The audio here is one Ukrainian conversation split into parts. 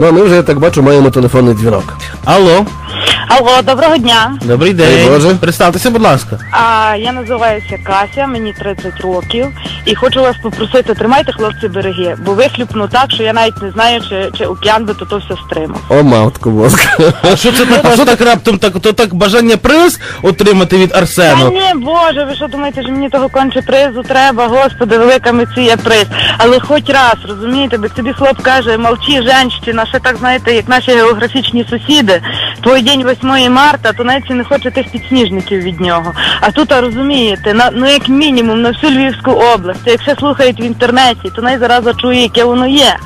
Ну, а ми вже, я так бачу, маємо телефонний дзвінок. Алло, доброго дня. добрий Дай день. Боже. Представтеся, будь ласка. А я називаюся Кася, мені 30 років, і хочу вас попросити, тримайте хлопці береги, бо вихлюпну так, що я навіть не знаю, чи, чи океан би то, то все стримав. О, матку мозка. А що це так, що так раптом так, то так бажання приз отримати від Та Арсену? ні, боже, ви що думаєте, що мені того конче призу треба, господи, велика меція приз. Але хоч раз, розумієте, бо тобі хлоп каже, молчи, женщина, ще так знаєте, як наші географічні сусіди, твій день 8 марта, то навіть не хоче тих підсніжників від нього. А тут, а розумієте, на ну як мінімум на всю Львівську область, якщо слухають в інтернеті, то най зараза чує, яке воно є.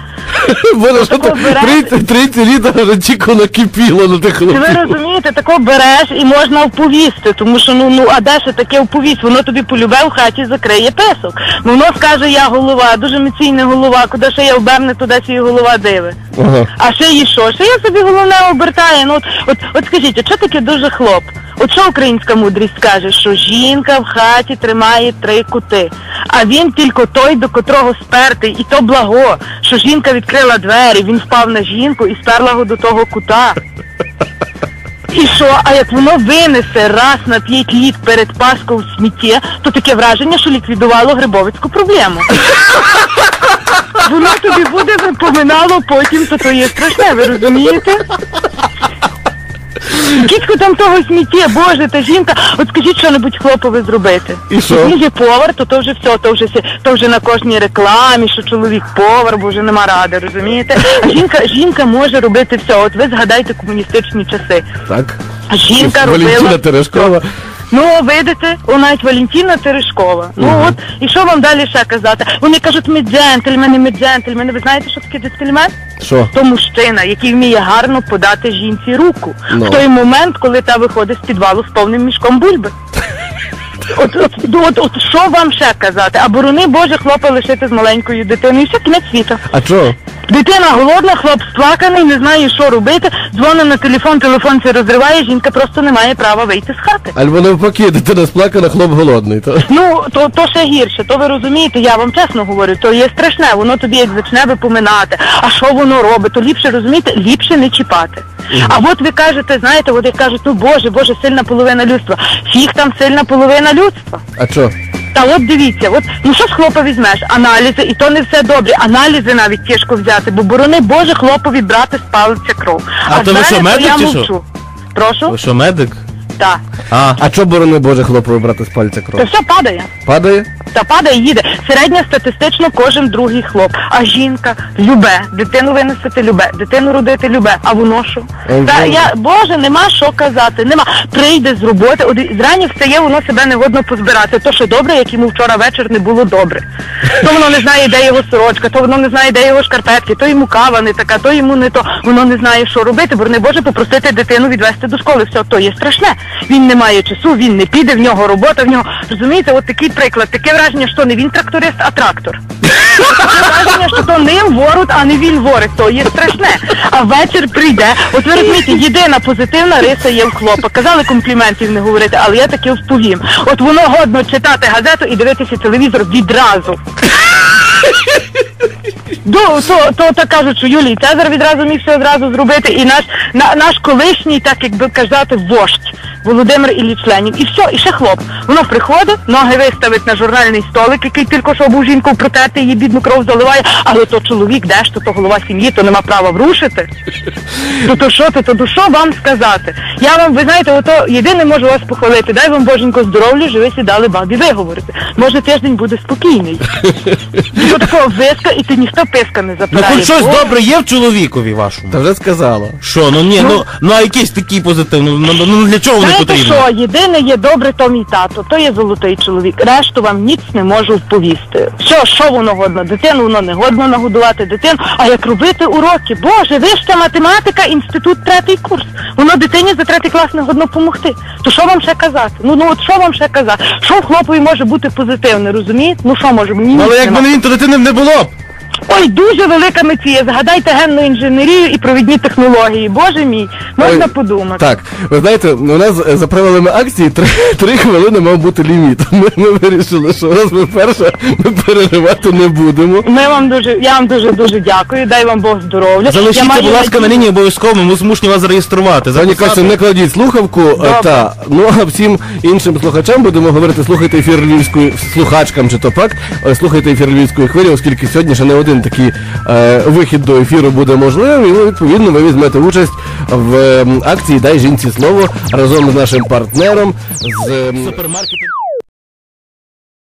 Боже, що Такого 30, 30 літ вже тільки накипіло на тих хлопців. ви хлопців. Розумієте, тако береш і можна вповісти, тому що ну ну а де ще таке вповість? Воно тобі полюбе в хаті закриє песок. Ну, Воно скаже, я голова, дуже емоційна голова, куди ще я оберне, туди свій голова диви. Ага. А ще і що? Ще я собі головне обертає. Ну от, от, от скажіть, а що таке дуже хлоп? От що українська мудрість каже, що жінка в хаті тримає три кути, а він тільки той, до котрого спертий, і то благо, що жінка відкрила двері, він впав на жінку і сперла його до того кута. І що, а як воно винесе раз на п'ять літ перед Пасхою в смітті, то таке враження, що ліквідувало грибовицьку проблему. Воно тобі буде напоминало потім, то то є страшне, ви розумієте? Кітко там того сміття, боже, та жінка, от скажіть що-небудь хлопове зробити. І що? Він є повар, то то вже все, то вже, все- то вже на кожній рекламі, що чоловік повар, бо вже нема ради, розумієте? А жінка, жінка може робити все. От ви згадайте комуністичні часи. Так. А жінка Валентина робила. Терешкова. Ну, видите, о, навіть Валентина Терешкова. Ну Мгм. от, і що вам далі ще казати? Вони кажуть, ми джентльмени, ми джентльмени. Ви знаєте, що таке джентльмен? Що? То мужчина, який вміє гарно подати жінці руку Ну. в той момент, коли та виходить з підвалу з повним мішком бульби. От, от, от, от що вам ще казати? А борони Боже хлопа лишити з маленькою дитиною. І все кінець світу. А що? Дитина голодна, хлоп сплаканий, не знає, що робити. Дзвонить на телефон, телефон це розриває, жінка просто не має права вийти з хати. Альбо навпаки, дитина сплакана, хлоп голодний. То... Ну, то, то ще гірше, то ви розумієте, я вам чесно говорю, то є страшне, воно тобі як почне випоминати. А що воно робить? То ліпше розумієте, ліпше не чіпати. А от ви кажете, знаєте, от як кажуть, ну боже, боже, сильна половина людства. Фіг там сильна половина людства. А що? Та от дивіться, от ну що ж хлопа візьмеш? Аналізи, і то не все добре. Аналізи навіть тяжко взяти, бо борони Боже хлопові брати спалиться кров. А то ви що, медик я чи що? мовчу. Прошу? Ви що, медик? Так. А, А що борони Боже хлопові брати з пальця То кров? все падає. Падає? Та падає, їде. Середньостатистично кожен другий хлоп. А жінка любе, дитину виносити любе, дитину родити любе. А воно що? Та я Боже, нема що казати. Нема. Прийде з роботи, от зрані встає, воно себе не годно позбирати. То що добре, як йому вчора вечір не було добре. То воно не знає, де його сорочка, то воно не знає, де його шкарпетки, то йому кава не така, то йому не то. Воно не знає, що робити, бо не Боже попросити дитину відвести до школи. Все, то є страшне. Він не має часу, він не піде, в нього робота, в нього. Розумієте, от такий приклад, таке враження, що не він тракторист, а трактор. Таке враження, що то ним ворот, а не він ворить, то є страшне. А вечір прийде. От ви розумієте, єдина позитивна риса є в хлопа. Казали компліментів не говорити, але я таки вповім. От воно годно читати газету і дивитися телевізор відразу. Ну, то, то, то кажуть, що Юлій Цезар відразу міг все одразу зробити, і наш, на, наш колишній, так як би казати, вождь Володимир Ілліч Ленін. І все, і ще хлоп. Воно приходить, ноги виставить на журнальний столик, який тільки що був жінку протерти, її бідну кров заливає, але то чоловік, де ж то, то голова сім'ї, то нема права врушити. То то що, то, то що вам сказати? Я вам, ви знаєте, ото єдине можу вас похвалити. Дай вам боженько здоров'я, живи сідали бабі виговорити. Може тиждень буде спокійний. До такого виска, і ти ніхто писка не ну запирає. хоч щось Бо- добре є в чоловікові вашому? Та вже сказала. Що, ну ні, ну, ну а якийсь такий позитивний, ну, ну, ну для чого вони Знаєте потрібні? що, єдине є добре, то мій тато, то є золотий чоловік. Решту вам ніц не можу вповісти. Що, що воно годно? Дитину воно не годно нагодувати дитину. А як робити уроки? Боже, вища математика, інститут третій курс. Воно дитині за третій клас не годно допомогти. То що вам ще казати? Ну ну от що вам ще казати? Що в хлопові може бути позитивне, розумієте? Ну що може? Ні, Ну, але ніц якби нема. не він, то дитини б не було б. Ой, дуже велика меція. Згадайте генну інженерію і провідні технології. Боже мій, можна Ой, подумати. Так, ви знаєте, у нас е, за правилами акції три, три хвилини мав бути ліміт. Ми, ми вирішили, що раз ми перша, ми переривати не будемо. Ми вам дуже, я вам дуже дуже дякую. Дай вам Бог здоров'я. Я Залишіться, маю будь ласка, на надію- лінії обов'язково, ми змушені вас зареєструвати. Пані записати. Катю, не кладіть слухавку, е, та ну а всім іншим слухачам будемо говорити, слухайте ефір львівської слухачкам чи то пак, е, слухайте ефір львівської хвилі, оскільки сьогодні ще не один такий е, вихід до ефіру буде можливий. І ну, відповідно ви візьмете участь в е, акції Дай жінці слово разом з нашим партнером з е, супермаркети.